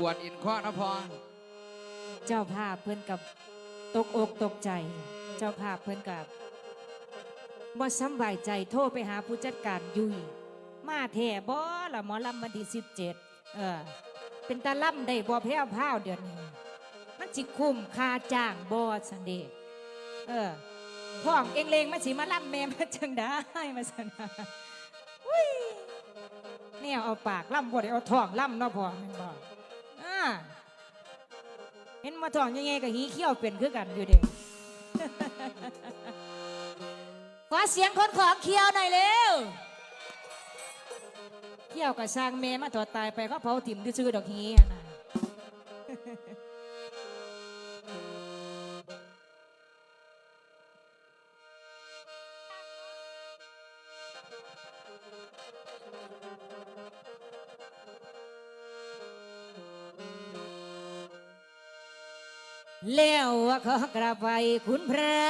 ปวดอินข้อนะพอเจ้าภาพเพิ่อนกับตกอกตกใจ เจ้าภาพเพิ่อนกับบ่สำบายใจโทรไปหาผู้จัดการยุยมาแท่บ่ละหมอลำวันที่สิบเจ็ดเออ เป็นตาล่ำได้บ่แพ้วพราวเดือนนี้มันสิคุ้มค่าจ้างบ่สันเดเออพ่องเองเลงมาสิมาล่ำแม่มาจังได้มาสันนอุ้ยเนี่ยเอาปากล่ำบ่ได้เอาท้องล่ำเนาะพ่อแม่นบ่ เห็นมาทองยังไงกับหีเขี้ยวเป็นคือกันอยู่เด็กขอเสียงคนขอเขี้ยวหน่อยเร็วเขี้ยวกับสร้างเมมาถอดตายไปเขาเผาถิ่มซื่อๆดอกฮีอะน แล้วว่าขอกราบไหวคุณพระ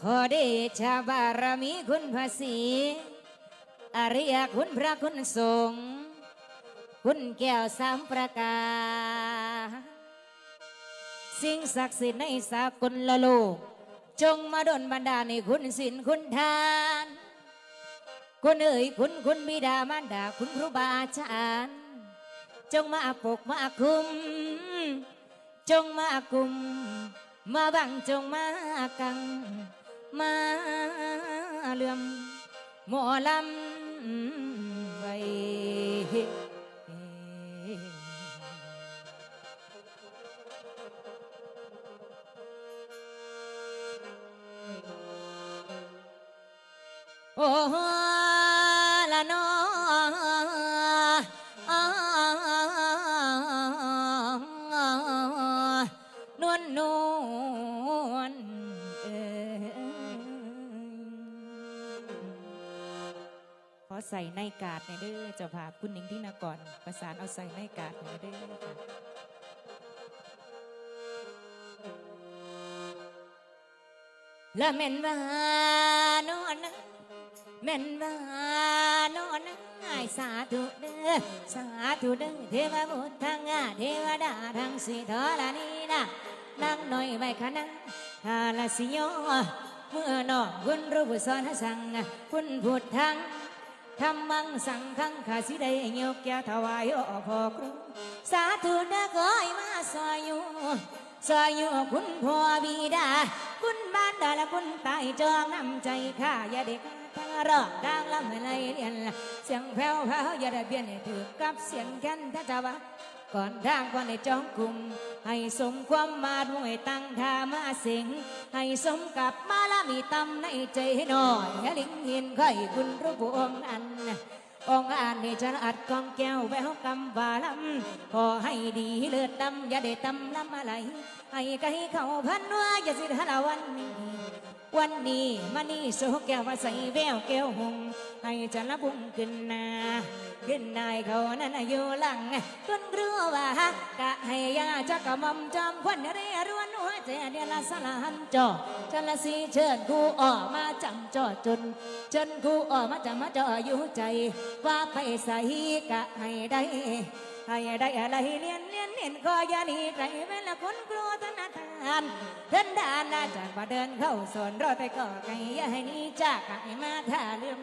ขอเดชะบารมีคุณพระศรีอริยคุณพระคุณสงฆ์คุณแก้วสามประการสิ่งศักดิ์สิทธิ์ในสากลละโลก จงมาดลบันดาลในคุณศีลคุณทาน คุณเอ๋ยคุณคุณบิดามารดาคุณครูบาอาจารย์ จงมาปกมาคุมจงมากุมมาบั อใส่ในกาดในเด้อเจ้าภาพคุณหนิงที่นากรประสานเอาใส่ในกาดในเด้อค่ะและแม่นว่านอนนะแม่นว่านอนนะอายสาธุเด้อสาธุเด้อเทวบุตรทั้งอาเทวดาทั้งสีทอละนี่นะนั่งหน่อยไว้คณะฮาลาสิโยเมื่อนองคุณรู้บุสอนสั่งคุณพูดทั้ง ทำมังสังขังข้าสิได้ยกแก่ถวายโอพอครูสาธุนะก้อยมาซอยอยู่ซอยอยู่คุณพ่อบิดา คุณบ้านดาและคุณตายจองน้ำใจข้าอย่าเด็กทางรอกดังลำเลยเรียนเสียงแผ่วแผ่วอย่าได้เบียนให้ถือกับเสียงแค้นท่าจาวะ ก่อนทางก่อนในจองกลุ่มให้สมความมาด้วยตั้งท่ามาสิง ให้สมกับมาละมีตำในใจหน่อยลิงเห็นไข่คุณรู้พวงอันองอานในฉันอัดกองแก้วแววกำบาลำขอให้ดีเลือดดำอย่าได้ตำน้ำอะไรให้ไก่เขาพันว่าอย่าสิทละวันนี้ วันนี้มานี่โซแก้วว่าใส่แววแก้วหงให้ฉันละบุ้งขึ้นนาขึ้นนายเขานั้นอยู่หลังคุณรู้ว่าฮักกะให้ยาจักกะมอมจอมควันเรียรวนหัวใจเดียละสลาหันจอฉันละสีเชิญกูออกมาจำจอจนจนกูออกมาจำมาจออยู่ใจ ว่าไปใส่กะให้ได้ให้ได้อะไรเลียนเลีย เลียนก็อยานีใจแม่ละคนกลัวธนาคารเดินด่านอาจารย์ว่าเดินเข้าสวนรอแต่ก็ไกลอย่าให้นี้จากให้มาท่าเลื่ม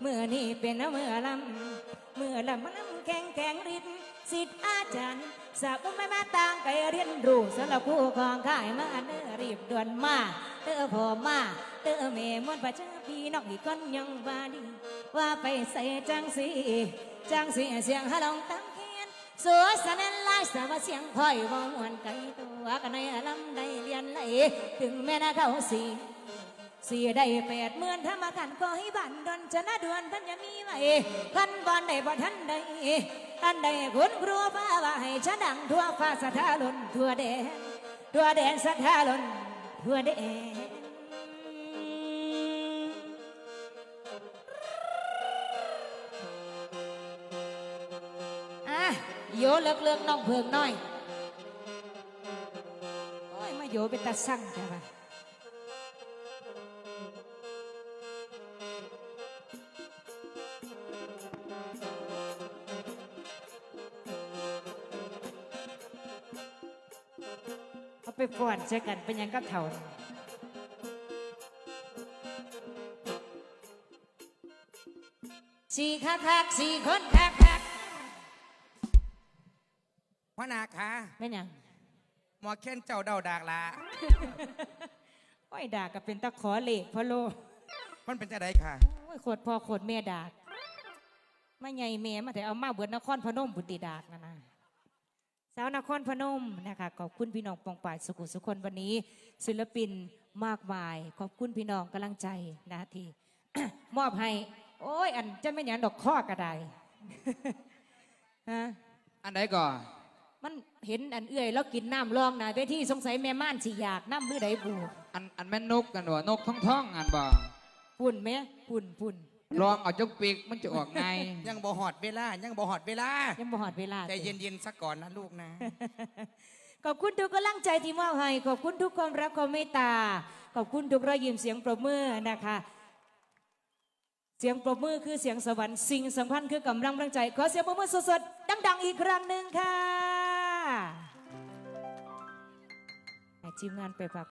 เมื่อนี้เป็นเมื่อลำเมื่อลำมันลำแข็งแข็งริดสิทธิ์อาจารย์สาบุไม่มาต่างไกเรียนรู้สำหรับผู้ของข่ายมาเด้อรีบด่วนมาเด้อพ่อมาเด้อแม่มวนประชาพี่น้องอีกคนยังว่าดีว่าไปใส่จังสีจังสีเสียงฮะลองตั้งเขียนสวสนั่น สาวเสียงพ่อยว่ามวนไกลตัวกันในลำได้เรียนไหลถึงแม่นาเขาสีเสียได้แปดหมื่นถ้ามากันก็ให้บันดอนชนะดวนท่านจะมีไว้พันบอลได้บ่ท่านใดท่านใดคุณครูฟ้าว่าให้ชะดังทั่วฟ้าสถาลุนทั่วแดนทั่วแดนสถาลุนทั่วแดน โยเลิกเล็กน้องเพิงน้อยโอ้ยมาโยเป็นตาสั่งแต่ปะเอาไปฟ้อนเจอกันเป็นยังก็เถ่าสีคาทักสีคนทัก คักพระนาคะเป็นหยังหมอเค้นเจ้าเดาดากลาโอ้ยด่าก็เป็นตะขอเหล็กพะโลมันเป็นจะไดค่ะ โอ้ยโคตรพ่อโคตรแม่ดากมาใหญ่แม่มาแต่เอามาเบิดนครพนมบุตรีดากนะนะสาวนครพนมนะคะขอบคุณพี่น้องปองป่ายสุขุสุคนวันนี้ ศิลปินมากมาย ขอบคุณพี่น้องกำลังใจนะที่ มอบให้ โอ้ย อันจะไม่หยังดอกข้อกระได ฮะ อันใดก่อน มันเห็นอันเอื่อยแล้วกินน้ำรองนะเวทีสงสัยแม่ม่านสิอยากน้ำมือใดบูอันอันแม่นนกกันบ่นกท้องท้องๆอันบ่ปุ่นไหมปุ่นปุ่นลองเอาจกปีกมันจะออกไงยังบ่หอดเวลา ยังบ่หอดเวลา ยังบ่หอดเวลาใจเย็นๆสักก่อนนะลูกนะ ขอบคุณทุกกำลังใจที่มอบให้ ขอบคุณทุกความรักความเมตตา ขอบคุณทุกรอยยิ้มเสียงปรบมือนะคะ เสียงปรบมือคือเสียงสวรรค์สิ่งสำคัญคือกำลังแรงใจ ขอเสียงปรบมือสดๆดัง ๆ อีกครั้งหนึ่งค่ะให้ ทีมงานไปพัก